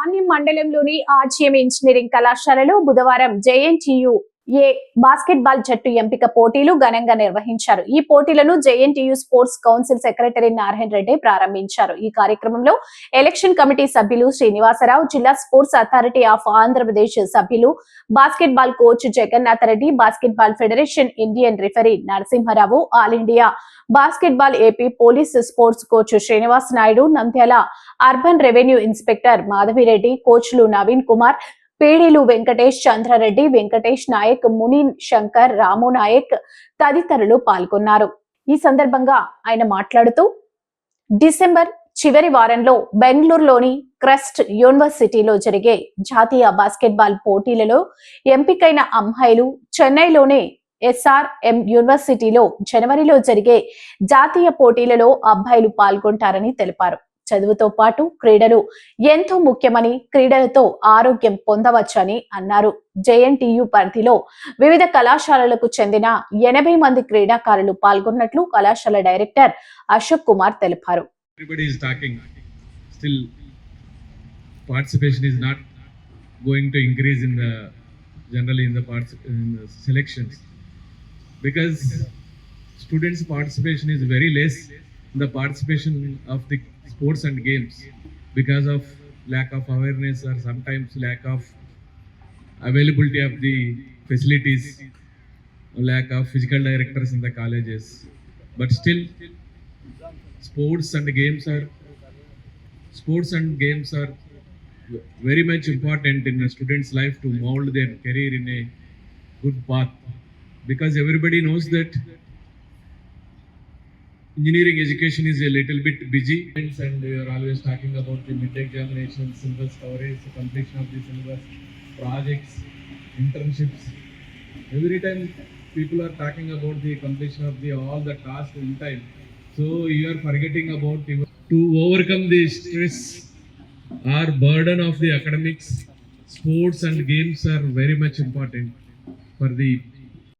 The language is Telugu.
పాణ్యం మండలంలోని ఆర్జీఎం ఇంజనీరింగ్ కళాశాలలో బుధవారం జేఎన్టీయు ఏ బాస్కెట్బాల్ జట్టు ఎంపిక పోటీలు ఘనంగా నిర్వహించారు. ఈ పోటీలను JNTU sports council secretary Narayana Reddy ప్రారంభించారు. ఈ కార్యక్రమంలో ఎలక్షన్ కమిటీ సభ్యులు శ్రీనివాసరావు జిల్లా స్పోర్ట్స్ అథారిటీ ఆఫ్ ఆంధ్రప్రదేశ్ సభ్యులు basketball coach Jagannatha Reddy basketball federation Indian referee Narasimha Rao all India basketball AP police sports coach Srinivas Naidu Nandyala urban revenue inspector Madhavi Reddy కోచ్లు Naveen Kumar పీడీలు వెంకటేష్ చంద్రారెడ్డి వెంకటేష్ నాయక్ మునీన్ శంకర్ రాము నాయక్ తదితరులు పాల్గొన్నారు. ఈ సందర్భంగా ఆయన మాట్లాడుతూ డిసెంబర్ చివరి వారంలో బెంగళూరులోని క్రస్ట్ యూనివర్సిటీలో జరిగే జాతీయ బాస్కెట్బాల్ పోటీలలో ఎంపికైన అమ్మాయిలు చెన్నైలోనే ఎస్ఆర్ఎం యూనివర్సిటీలో జనవరిలో జరిగే జాతీయ పోటీలలో అబ్బాయిలు పాల్గొంటారని తెలిపారు. చదువుతో పాటు క్రీడలు ఎంతో ముఖ్యమని క్రీడలతో ఆరోగ్యం పొందవచ్చని అన్నారు. జేఎన్టీయు పరిధిలో వివిధ కళాశాలలకు చెందిన ఎనభై మంది క్రీడాకారులు పాల్గొన్నట్లు కళాశాల డైరెక్టర్ అశోక్ కుమార్ తెలిపారు. Because students participation is very less. The participation of the sports and games because of lack of awareness or sometimes lack of availability of the facilities lack of physical directors in the colleges. But still sports and games are sports and games are very much important in a student's life to mold their career in a good path. Because everybody knows that engineering education is a little bit busy. And uh, we are always talking about the mid examination syllabus coverage completion of the syllabus projects internships. Every time people are talking about the completion of the all the tasks in time so you are forgetting about to overcome the stress or burden of the academics sports and games are very much important for the